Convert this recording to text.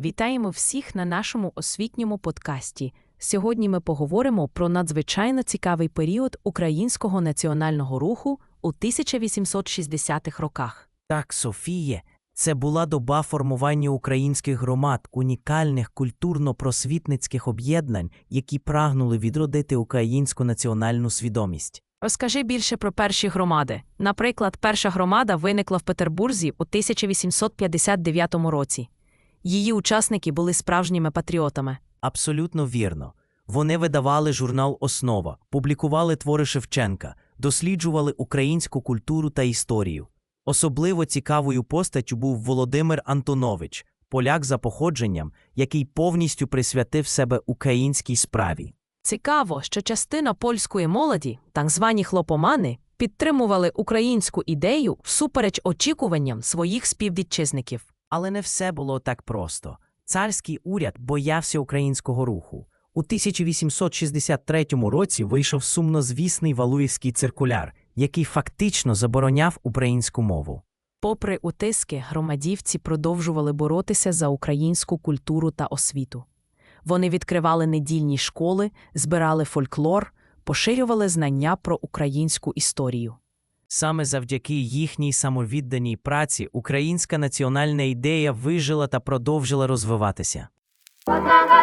Вітаємо всіх на нашому освітньому подкасті. Сьогодні ми поговоримо про надзвичайно цікавий період українського національного руху у 1860-х роках. Так, Софіє, це була доба формування українських громад, унікальних культурно-просвітницьких об'єднань, які прагнули відродити українську національну свідомість. Розкажи більше про перші громади. Наприклад, перша громада виникла в Петербурзі у 1859 році. Її учасники були справжніми патріотами. Абсолютно вірно. Вони видавали журнал Основа, публікували твори Шевченка, досліджували українську культуру та історію. Особливо цікавою постаттю був Володимир Антонович, поляк за походженням, який повністю присвятив себе українській справі. Цікаво, що частина польської молоді, так звані хлопомани, підтримували українську ідею всупереч очікуванням своїх співвітчизників. Але не все було так просто. Царський уряд боявся українського руху. У 1863 році вийшов сумнозвісний Валуївський циркуляр, який фактично забороняв українську мову. Попри утиски, громадівці продовжували боротися за українську культуру та освіту. Вони відкривали недільні школи, збирали фольклор, поширювали знання про українську історію. Саме завдяки їхній самовідданій праці українська національна ідея вижила та продовжила розвиватися. Poznanga